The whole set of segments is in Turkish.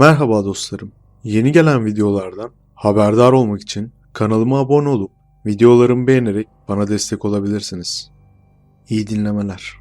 Merhaba dostlarım. Yeni gelen videolardan haberdar olmak için kanalıma abone olup videolarımı beğenerek bana destek olabilirsiniz. İyi dinlemeler.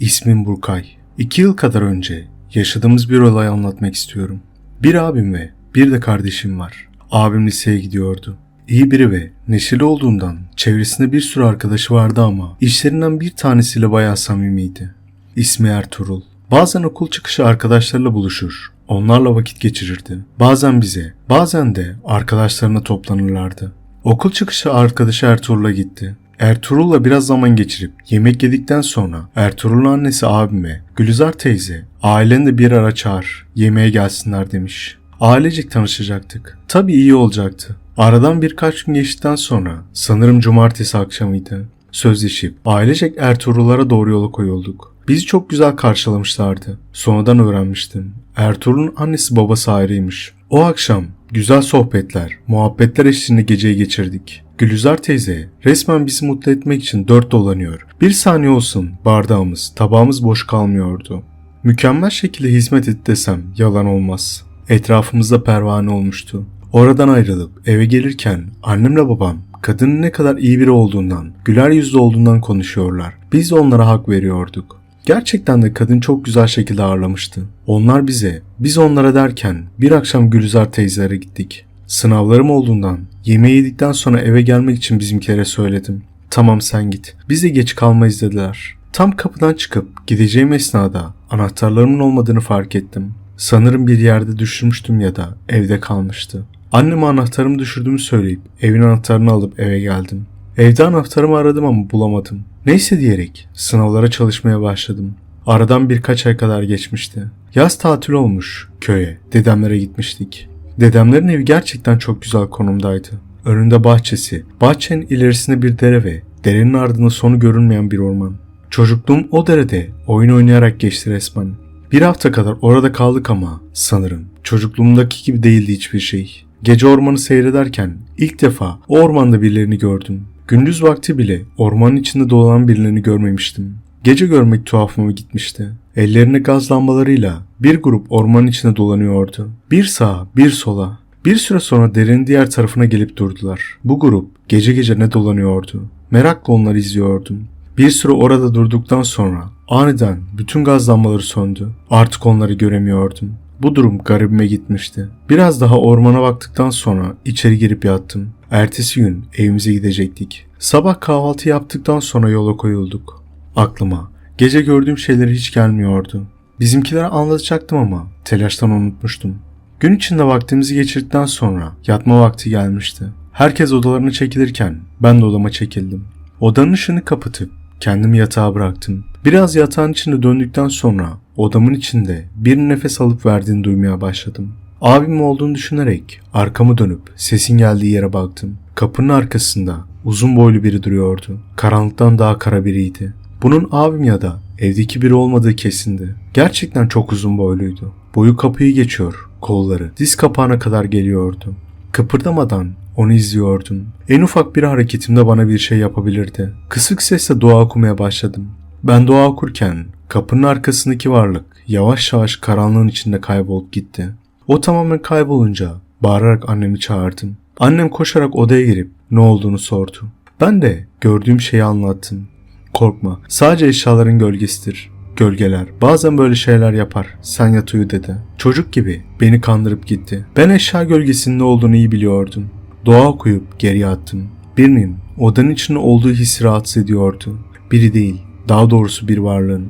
İsmim Burkay. İki yıl kadar önce yaşadığımız bir olayı anlatmak istiyorum. Bir abim ve bir de kardeşim var. Abim liseye gidiyordu. İyi biri ve neşeli olduğundan çevresinde bir sürü arkadaşı vardı ama işlerinden bir tanesiyle bayağı samimiydi. İsmi Ertuğrul. Bazen okul çıkışı arkadaşlarıyla buluşur, onlarla vakit geçirirdi. Bazen bize, bazen de arkadaşlarına toplanırlardı. Okul çıkışı arkadaşı Ertuğrul'a gitti. Ertuğrul'la biraz zaman geçirip yemek yedikten sonra Ertuğrul'un annesi abime Gülizar teyze aileni de bir ara çağır yemeğe gelsinler demiş. Ailecek tanışacaktık. Tabii iyi olacaktı. Aradan birkaç gün geçtikten sonra sanırım cumartesi akşamıydı. Sözleşip ailecek Ertuğrul'lara doğru yola koyulduk. Bizi çok güzel karşılamışlardı. Sonradan öğrenmiştim. Ertuğrul'un annesi babası ayrıymış. O akşam güzel sohbetler, muhabbetler eşliğinde geceyi geçirdik. Gülüzar teyze resmen bizi mutlu etmek için dört dolanıyor. Bir saniye olsun bardağımız, tabağımız boş kalmıyordu. Mükemmel şekilde hizmet etti desem yalan olmaz. Etrafımızda pervane olmuştu. Oradan ayrılıp eve gelirken annemle babam kadının ne kadar iyi biri olduğundan, güler yüzlü olduğundan konuşuyorlar. Biz de onlara hak veriyorduk. Gerçekten de kadın çok güzel şekilde ağırlamıştı. Onlar bize, biz onlara derken bir akşam Gülizar teyzelere gittik. Sınavlarım olduğundan yemeği yedikten sonra eve gelmek için bizimkilere söyledim. Tamam sen git. Biz de geç kalmayız dediler. Tam kapıdan çıkıp gideceğim esnada anahtarlarımın olmadığını fark ettim. Sanırım bir yerde düşürmüştüm ya da evde kalmıştı. Anneme anahtarımı düşürdüğümü söyleyip evin anahtarını alıp eve geldim. Evde anahtarımı aradım ama bulamadım. Neyse diyerek sınavlara çalışmaya başladım. Aradan birkaç ay kadar geçmişti. Yaz tatil olmuş köye. Dedemlere gitmiştik. Dedemlerin evi gerçekten çok güzel konumdaydı. Önünde bahçesi, bahçenin ilerisinde bir dere ve derenin ardında sonu görünmeyen bir orman. Çocukluğum o derede oyun oynayarak geçti resmen. Bir hafta kadar orada kaldık ama sanırım çocukluğumdaki gibi değildi hiçbir şey. Gece ormanı seyrederken ilk defa o ormanda birilerini gördüm. Gündüz vakti bile ormanın içinde dolanan birilerini görmemiştim. Gece görmek tuhafıma gitmişti. Ellerine gaz lambalarıyla bir grup ormanın içinde dolanıyordu. Bir sağa, bir sola. Bir süre sonra derenin diğer tarafına gelip durdular. Bu grup gece gece ne dolanıyordu? Merakla onları izliyordum. Bir süre orada durduktan sonra aniden bütün gaz lambaları söndü. Artık onları göremiyordum. Bu durum garibime gitmişti. Biraz daha ormana baktıktan sonra içeri girip yattım. Ertesi gün evimize gidecektik. Sabah kahvaltı yaptıktan sonra yola koyulduk. Aklıma gece gördüğüm şeyler hiç gelmiyordu. Bizimkilere anlatacaktım ama telaştan unutmuştum. Gün içinde vaktimizi geçirdikten sonra yatma vakti gelmişti. Herkes odalarına çekilirken ben de odama çekildim. Odanın ışığını kapatıp kendimi yatağa bıraktım. Biraz yatağın içinde döndükten sonra odamın içinde bir nefes alıp verdiğini duymaya başladım. Abim olduğunu düşünerek arkamı dönüp sesin geldiği yere baktım. Kapının arkasında uzun boylu biri duruyordu. Karanlıktan daha kara biriydi. Bunun abim ya da evdeki biri olmadığı kesindi. Gerçekten çok uzun boyluydu. Boyu kapıyı geçiyor, kolları diz kapağına kadar geliyordu. Kıpırdamadan onu izliyordum. En ufak bir hareketimde bana bir şey yapabilirdi. Kısık sesle dua okumaya başladım. Ben dua okurken kapının arkasındaki varlık yavaş yavaş karanlığın içinde kaybolup gitti. O tamamen kaybolunca bağırarak annemi çağırdım. Annem koşarak odaya girip ne olduğunu sordu. Ben de gördüğüm şeyi anlattım. Korkma, sadece eşyaların gölgesidir. Gölgeler bazen böyle şeyler yapar. Sen yat uyu dedi. Çocuk gibi beni kandırıp gitti. Ben eşya gölgesinin ne olduğunu iyi biliyordum. Dua okuyup geriye attım. Birinin odanın içinde olduğu hissi rahatsız ediyordu. Biri değil, daha doğrusu bir varlığın.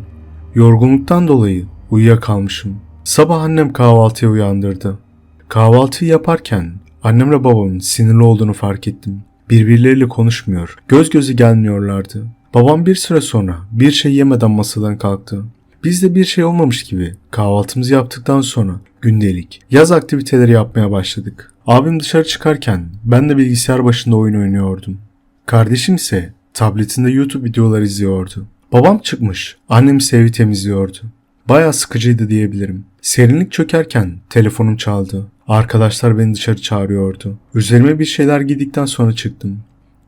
Yorgunluktan dolayı uyuyakalmışım. Sabah annem kahvaltıya uyandırdı. Kahvaltıyı yaparken annemle babamın sinirli olduğunu fark ettim. Birbirleriyle konuşmuyor, göz gözü gelmiyorlardı. Babam bir süre sonra bir şey yemeden masadan kalktı. Biz de bir şey olmamış gibi kahvaltımızı yaptıktan sonra gündelik yaz aktiviteleri yapmaya başladık. Abim dışarı çıkarken ben de bilgisayar başında oyun oynuyordum. Kardeşim ise tabletinde YouTube videolar izliyordu. Babam çıkmış, annem ise evi temizliyordu. Bayağı sıkıcıydı diyebilirim. Serinlik çökerken telefonum çaldı. Arkadaşlar beni dışarı çağırıyordu. Üzerime bir şeyler giydikten sonra çıktım.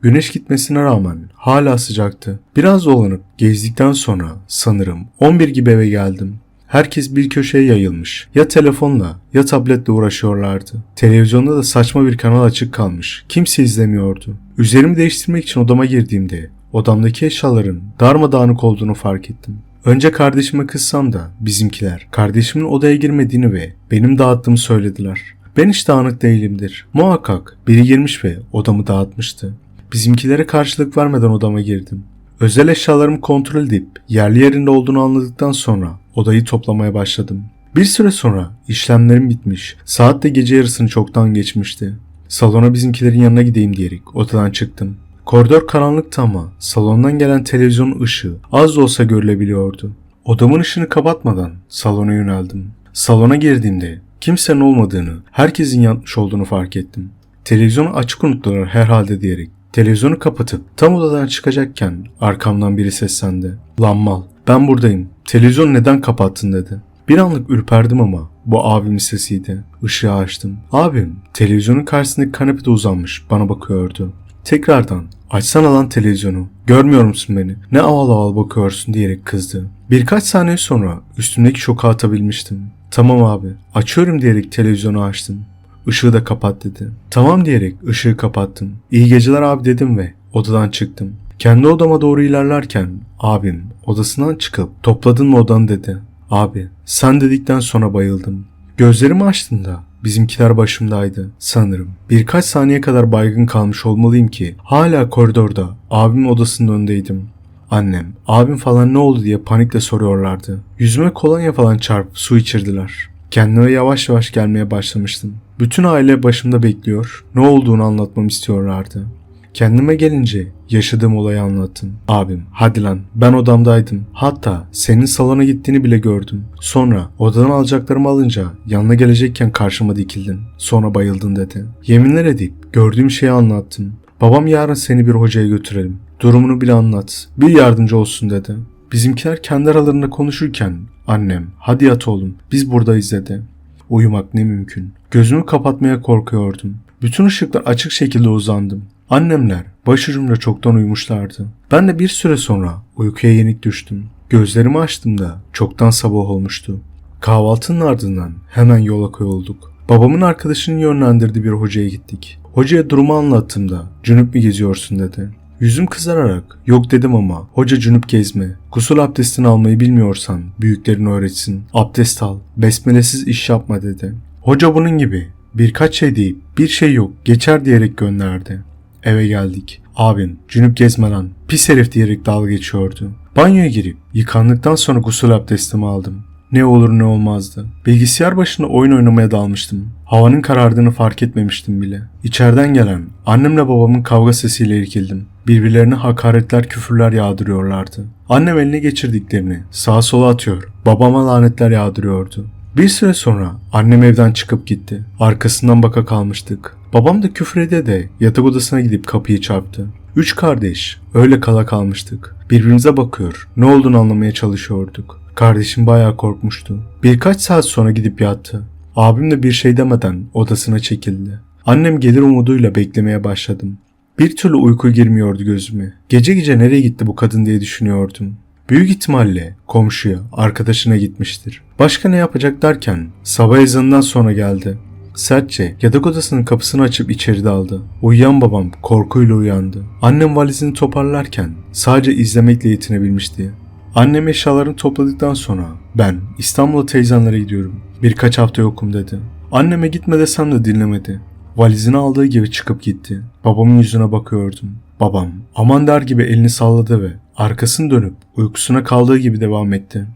Güneş gitmesine rağmen hala sıcaktı. Biraz dolanıp gezdikten sonra sanırım 11 gibi eve geldim. Herkes bir köşeye yayılmış. Ya telefonla ya tabletle uğraşıyorlardı. Televizyonda da saçma bir kanal açık kalmış. Kimse izlemiyordu. Üzerimi değiştirmek için odama girdiğimde odamdaki eşyaların darmadağınık olduğunu fark ettim. Önce kardeşime kızsam da bizimkiler kardeşimin odaya girmediğini ve benim dağıttığımı söylediler. Ben hiç dağınık değilimdir. Muhakkak biri girmiş ve odamı dağıtmıştı. Bizimkilere karşılık vermeden odama girdim. Özel eşyalarımı kontrol edip yerli yerinde olduğunu anladıktan sonra odayı toplamaya başladım. Bir süre sonra işlemlerim bitmiş. Saat de gece yarısını çoktan geçmişti. Salona bizimkilerin yanına gideyim diyerek odadan çıktım. Koridor karanlıktı ama salondan gelen televizyon ışığı az da olsa görülebiliyordu. Odamın ışığını kapatmadan salona yöneldim. Salona girdiğimde kimsenin olmadığını, herkesin yatmış olduğunu fark ettim. Televizyonu açık unuttular herhalde diyerek televizyonu kapatıp tam odadan çıkacakken arkamdan biri seslendi. Lan mal ben buradayım. Televizyon neden kapattın dedi. Bir anlık ürperdim ama bu abimin sesiydi. Işığı açtım. Abim televizyonun karşısındaki kanepede uzanmış bana bakıyordu. Tekrardan açsana lan televizyonu. Görmüyor musun beni? Ne aval aval bakıyorsun diyerek kızdı. Birkaç saniye sonra üstümdeki şoku atabilmiştim. Tamam abi açıyorum diyerek televizyonu açtım. Işığı da kapat dedi. Tamam diyerek ışığı kapattım. İyi geceler abi dedim ve odadan çıktım. Kendi odama doğru ilerlerken abim odasından çıkıp topladın mı odanı dedi. Abi sen dedikten sonra bayıldım. Gözlerimi açtığımda bizimkiler başımdaydı sanırım. Birkaç saniye kadar baygın kalmış olmalıyım ki hala koridorda abimin odasının önündeydim. Annem, abim falan ne oldu diye panikle soruyorlardı. Yüzüme kolonya falan çarpıp su içirdiler. Kendime yavaş yavaş gelmeye başlamıştım. Bütün aile başımda bekliyor, ne olduğunu anlatmamı istiyorlardı. Kendime gelince yaşadığım olayı anlattım. Abim, hadi lan ben odamdaydım. Hatta senin salona gittiğini bile gördüm. Sonra odadan alacaklarımı alınca yanına gelecekken karşıma dikildin. Sonra bayıldın dedi. Yeminler edip gördüğüm şeyi anlattım. Babam yarın seni bir hocaya götürelim. Durumunu bile anlat. Bir yardımcı olsun dedi. Bizimkiler kendi aralarında konuşurken annem hadi yat oğlum biz buradayız dedi. Uyumak ne mümkün. Gözümü kapatmaya korkuyordum. Bütün ışıklar açık şekilde uzandım. Annemler başucumda çoktan uyumuşlardı. Ben de bir süre sonra uykuya yenik düştüm. Gözlerimi açtığımda çoktan sabah olmuştu. Kahvaltının ardından hemen yola koyulduk. Babamın arkadaşının yönlendirdiği bir hocaya gittik. Hocaya durumu anlattığımda cünüp mü geziyorsun dedi. Yüzüm kızararak yok dedim ama hoca cünüp gezme. Gusül abdestini almayı bilmiyorsan büyüklerin öğretsin. Abdest al. Besmelesiz iş yapma dedi. Hoca bunun gibi birkaç şey deyip bir şey yok geçer diyerek gönderdi. Eve geldik. Abim cünüp gezme lan pis herif diyerek dalga geçiyordu. Banyoya girip yıkandıktan sonra gusül abdestimi aldım. Ne olur ne olmazdı. Bilgisayar başında oyun oynamaya dalmıştım. Havanın karardığını fark etmemiştim bile. İçeriden gelen annemle babamın kavga sesiyle irkildim. Birbirlerine hakaretler küfürler yağdırıyorlardı. Annem eline geçirdiklerini sağa sola atıyor. Babama lanetler yağdırıyordu. Bir süre sonra annem evden çıkıp gitti. Arkasından baka kalmıştık. Babam da küfür ede de yatak odasına gidip kapıyı çarptı. Üç kardeş öyle kala kalmıştık. Birbirimize bakıyor ne olduğunu anlamaya çalışıyorduk. Kardeşim bayağı korkmuştu. Birkaç saat sonra gidip yattı. Abim de bir şey demeden odasına çekildi. Annem gelir umuduyla beklemeye başladım. Bir türlü uyku girmiyordu gözüme. Gece gece nereye gitti bu kadın diye düşünüyordum. Büyük ihtimalle komşuya, arkadaşına gitmiştir. Başka ne yapacak derken sabah ezanından sonra geldi. Sertçe yatak odasının kapısını açıp içeri daldı. Uyuyan babam korkuyla uyandı. Annem valizini toparlarken sadece izlemekle yetinebilmişti. Annem eşyalarını topladıktan sonra ben İstanbul'a teyzenlere gidiyorum. Birkaç hafta yokum dedi. Anneme gitme desem de dinlemedi. Valizini aldığı gibi çıkıp gitti. Babamın yüzüne bakıyordum. Babam aman der gibi elini salladı ve arkasını dönüp uykusuna kaldığı gibi devam etti.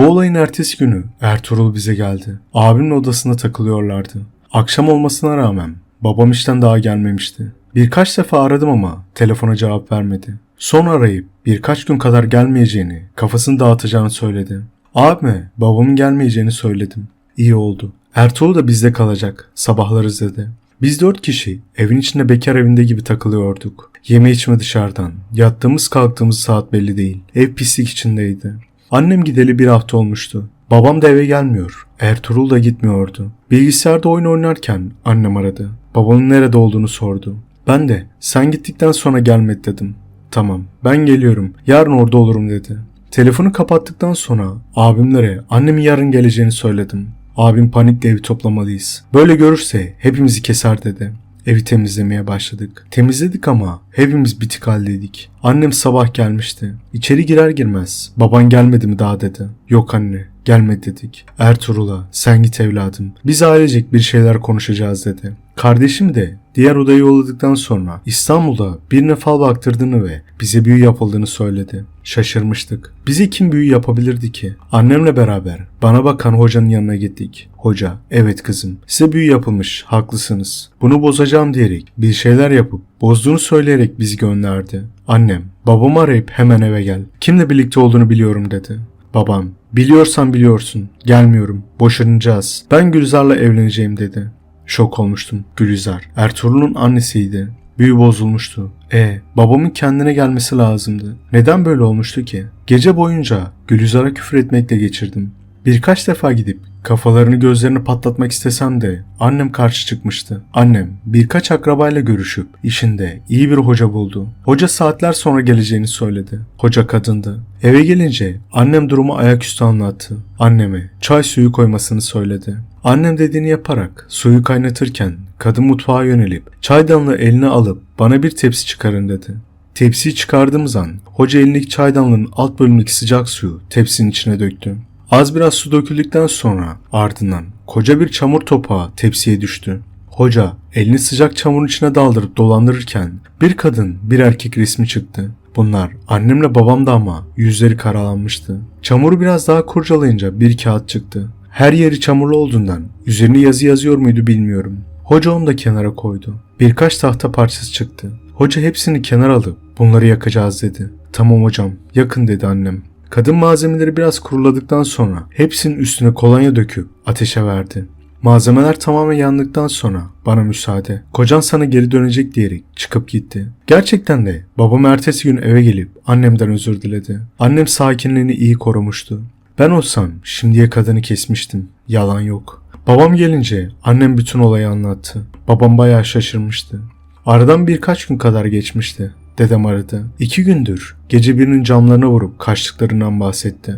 Bu olayın ertesi günü Ertuğrul bize geldi. Abimin odasında takılıyorlardı. Akşam olmasına rağmen babam işten daha gelmemişti. Birkaç defa aradım ama telefona cevap vermedi. Son arayıp birkaç gün kadar gelmeyeceğini, kafasını dağıtacağını söyledi. Abime babamın gelmeyeceğini söyledim. İyi oldu. Ertuğrul da bizde kalacak. Sabahlarız dedi. Biz dört kişi evin içinde bekar evinde gibi takılıyorduk. Yeme içme dışarıdan. Yattığımız kalktığımız saat belli değil. Ev pislik içindeydi. Annem gideli bir hafta olmuştu. Babam da eve gelmiyor. Ertuğrul da gitmiyordu. Bilgisayarda oyun oynarken annem aradı. Babamın nerede olduğunu sordu. Ben de sen gittikten sonra gelmedi dedim. Tamam ben geliyorum yarın orada olurum dedi. Telefonu kapattıktan sonra abimlere annemin yarın geleceğini söyledim. Abim panikle evi toplamalıyız. Böyle görürse hepimizi keser dedi. Evi temizlemeye başladık. Temizledik ama hepimiz bitik haldeydik. Annem sabah gelmişti. İçeri girer girmez baban gelmedi mi daha dedi. Yok anne gelmedi dedik. Ertuğrul'a sen git evladım. Biz ailecek bir şeyler konuşacağız dedi. Kardeşim de diğer odaya yolladıktan sonra İstanbul'da birine fal baktırdığını ve bize büyü yapıldığını söyledi. Şaşırmıştık. Bize kim büyü yapabilirdi ki? Annemle beraber bana bakan hocanın yanına gittik. Hoca, evet kızım size büyü yapılmış, haklısınız. Bunu bozacağım diyerek bir şeyler yapıp bozduğunu söyleyerek bizi gönderdi. Annem, babamı arayıp hemen eve gel. Kimle birlikte olduğunu biliyorum dedi. Babam, biliyorsan biliyorsun. Gelmiyorum. Boşanacağız. Ben Gülizar'la evleneceğim dedi. Şok olmuştum. Gülizar, Ertuğrul'un annesiydi. Büyü bozulmuştu. E, babamın kendine gelmesi lazımdı. Neden böyle olmuştu ki? Gece boyunca Gülizar'a küfür etmekle geçirdim. Birkaç defa gidip kafalarını gözlerini patlatmak istesem de annem karşı çıkmıştı. Annem birkaç akrabayla görüşüp işinde iyi bir hoca buldu. Hoca saatler sonra geleceğini söyledi. Hoca kadındı. Eve gelince annem durumu ayaküstü anlattı. Anneme çay suyu koymasını söyledi. Annem dediğini yaparak suyu kaynatırken kadın mutfağa yönelip çaydanlığı eline alıp bana bir tepsi çıkarın dedi. Tepsiyi çıkardığımız an hoca elindeki çaydanlığın alt bölümündeki sıcak suyu tepsinin içine döktü. Az biraz su döküldükten sonra ardından koca bir çamur topağı tepsiye düştü. Hoca elini sıcak çamurun içine daldırıp dolandırırken bir kadın bir erkek resmi çıktı. Bunlar annemle babam da ama yüzleri karalanmıştı. Çamuru biraz daha kurcalayınca bir kağıt çıktı. Her yeri çamurlu olduğundan üzerine yazı yazıyor muydu bilmiyorum. Hoca onu da kenara koydu. Birkaç tahta parçası çıktı. Hoca hepsini kenara alıp bunları yakacağız dedi. Tamam hocam yakın dedi annem. Kadın malzemeleri biraz kuruladıktan sonra hepsinin üstüne kolonya döküp ateşe verdi. Malzemeler tamamen yandıktan sonra bana müsaade. Kocan sana geri dönecek diyerek çıkıp gitti. Gerçekten de babam ertesi gün eve gelip annemden özür diledi. Annem sakinliğini iyi korumuştu. Ben olsam şimdiye kadını kesmiştim. Yalan yok. Babam gelince annem bütün olayı anlattı. Babam bayağı şaşırmıştı. Aradan birkaç gün kadar geçmişti. Dedem aradı. İki gündür gece birinin camlarına vurup kaçtıklarından bahsetti.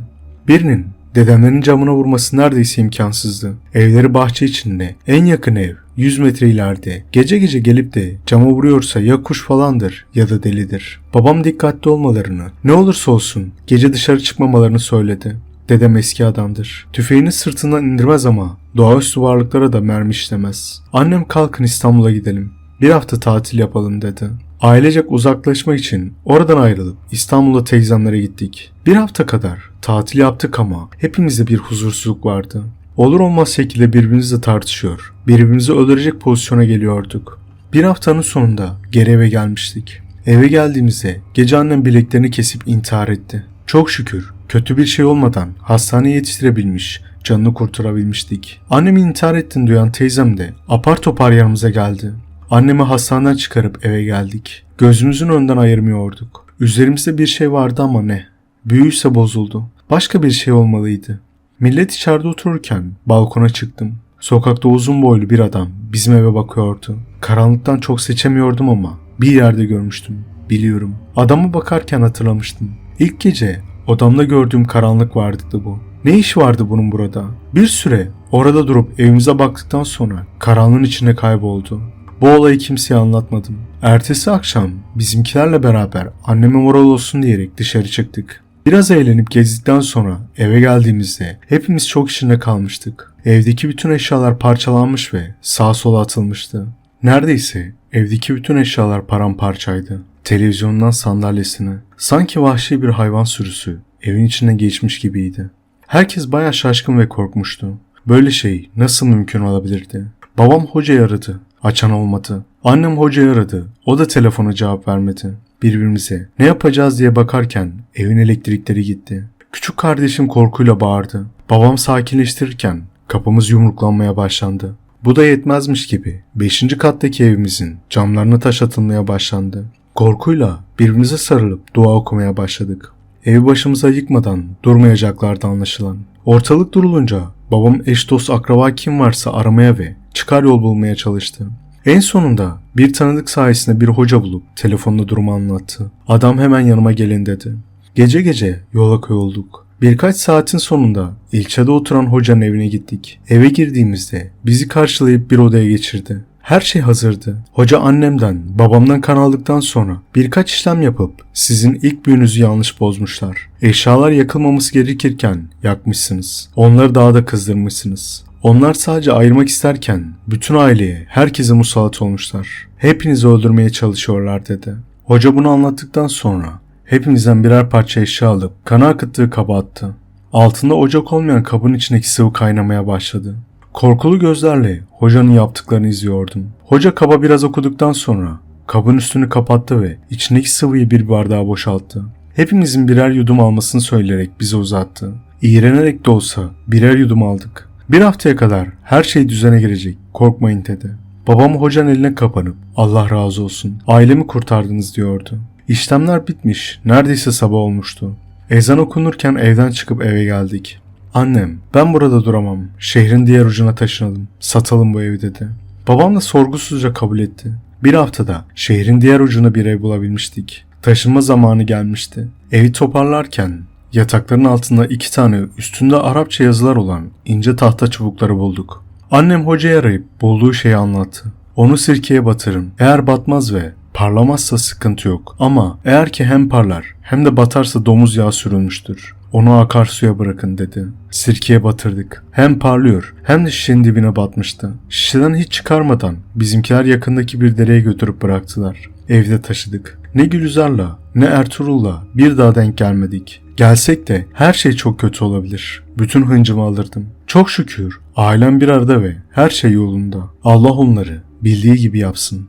Birinin dedemlerin camına vurması neredeyse imkansızdı. Evleri bahçe içinde. En yakın ev 100 metre ileride. Gece gece gelip de cama vuruyorsa ya kuş falandır ya da delidir. Babam dikkatli olmalarını, ne olursa olsun gece dışarı çıkmamalarını söyledi. Dedem eski adamdır. Tüfeğini sırtından indirmez ama doğaüstü varlıklara da mermi işlemez. Annem kalkın İstanbul'a gidelim. Bir hafta tatil yapalım dedi. Ailecek uzaklaşmak için oradan ayrılıp İstanbul'a teyzemlere gittik. Bir hafta kadar tatil yaptık ama hepimizde bir huzursuzluk vardı. Olur olmaz şekilde birbirimizle tartışıyor, birbirimizi öldürecek pozisyona geliyorduk. Bir haftanın sonunda geri eve gelmiştik. Eve geldiğimizde gece annem bileklerini kesip intihar etti. Çok şükür kötü bir şey olmadan hastaneye yetiştirebilmiş, canını kurtarabilmiştik. Annemin intihar ettiğini duyan teyzem de apar topar yanımıza geldi. Annemi hastaneden çıkarıp eve geldik. Gözümüzün önden ayırmıyorduk. Üzerimizde bir şey vardı ama ne? Büyüyse bozuldu. Başka bir şey olmalıydı. Millet içeride otururken balkona çıktım. Sokakta uzun boylu bir adam bizim eve bakıyordu. Karanlıktan çok seçemiyordum ama bir yerde görmüştüm. Biliyorum. Adama bakarken hatırlamıştım. İlk gece odamda gördüğüm karanlık vardı bu. Ne iş vardı bunun burada? Bir süre orada durup evimize baktıktan sonra karanlığın içine kayboldu. Bu olayı kimseye anlatmadım. Ertesi akşam bizimkilerle beraber anneme moral olsun diyerek dışarı çıktık. Biraz eğlenip gezdikten sonra eve geldiğimizde hepimiz çok içinde kalmıştık. Evdeki bütün eşyalar parçalanmış ve sağa sola atılmıştı. Neredeyse evdeki bütün eşyalar paramparçaydı. Televizyondan sandalyesine sanki vahşi bir hayvan sürüsü evin içine geçmiş gibiydi. Herkes baya şaşkın ve korkmuştu. Böyle şey nasıl mümkün olabilirdi? Babam hocayı aradı. Açan olmadı. Annem hocayı aradı. O da telefona cevap vermedi. Birbirimize ne yapacağız diye bakarken evin elektrikleri gitti. Küçük kardeşim korkuyla bağırdı. Babam sakinleştirirken kapımız yumruklanmaya başlandı. Bu da yetmezmiş gibi 5. kattaki evimizin camlarına taş atılmaya başlandı. Korkuyla birbirimize sarılıp dua okumaya başladık. Evi başımıza yıkmadan durmayacaklardı anlaşılan. Ortalık durulunca babam eş dost akraba kim varsa aramaya ve çıkar yol bulmaya çalıştı. En sonunda bir tanıdık sayesinde bir hoca bulup telefonda durumu anlattı. Adam hemen yanıma gelin dedi. Gece gece yola koyulduk. Birkaç saatin sonunda ilçede oturan hocanın evine gittik. Eve girdiğimizde bizi karşılayıp bir odaya geçirdi. Her şey hazırdı. Hoca annemden, babamdan kan aldıktan sonra birkaç işlem yapıp sizin ilk büyünüzü yanlış bozmuşlar. Eşyalar yakılmaması gerekirken yakmışsınız. Onları daha da kızdırmışsınız. Onlar sadece ayırmak isterken bütün aileye, herkese musallat olmuşlar. Hepinizi öldürmeye çalışıyorlar dedi. Hoca bunu anlattıktan sonra hepimizden birer parça eşya alıp kana akıttığı kaba attı. Altında ocak olmayan kabın içindeki sıvı kaynamaya başladı. Korkulu gözlerle hocanın yaptıklarını izliyordum. Hoca kaba biraz okuduktan sonra kabın üstünü kapattı ve içindeki sıvıyı bir bardağa boşalttı. Hepimizin birer yudum almasını söyleyerek bize uzattı. İğrenerek de olsa birer yudum aldık. Bir haftaya kadar her şey düzene girecek. Korkmayın dedi. Babam hocanın eline kapanıp Allah razı olsun ailemi kurtardınız diyordu. İşlemler bitmiş neredeyse sabah olmuştu. Ezan okunurken evden çıkıp eve geldik. Annem ben burada duramam şehrin diğer ucuna taşınalım satalım bu evi dedi. Babam da sorgusuzca kabul etti. Bir haftada şehrin diğer ucuna bir ev bulabilmiştik. Taşınma zamanı gelmişti. Evi toparlarken yatakların altında iki tane üstünde Arapça yazılar olan ince tahta çubukları bulduk. Annem hocayı arayıp bulduğu şeyi anlattı. Onu sirkeye batırın. Eğer batmaz ve parlamazsa sıkıntı yok. Ama eğer ki hem parlar hem de batarsa domuz yağı sürülmüştür. Onu akarsuya bırakın dedi. Sirkeye batırdık. Hem parlıyor hem de şişenin dibine batmıştı. Şişeden hiç çıkarmadan bizimkiler yakındaki bir dereye götürüp bıraktılar. Evde taşıdık. Ne Gülizar'la ne Ertuğrul'la bir daha denk gelmedik. Gelsek de her şey çok kötü olabilir. Bütün hıncımı alırdım. Çok şükür ailem bir arada ve her şey yolunda. Allah onları bildiği gibi yapsın.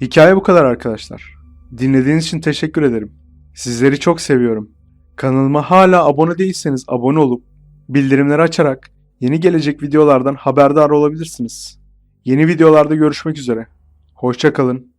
Hikaye bu kadar arkadaşlar. Dinlediğiniz için teşekkür ederim. Sizleri çok seviyorum. Kanalıma hala abone değilseniz abone olup bildirimleri açarak yeni gelecek videolardan haberdar olabilirsiniz. Yeni videolarda görüşmek üzere. Hoşça kalın.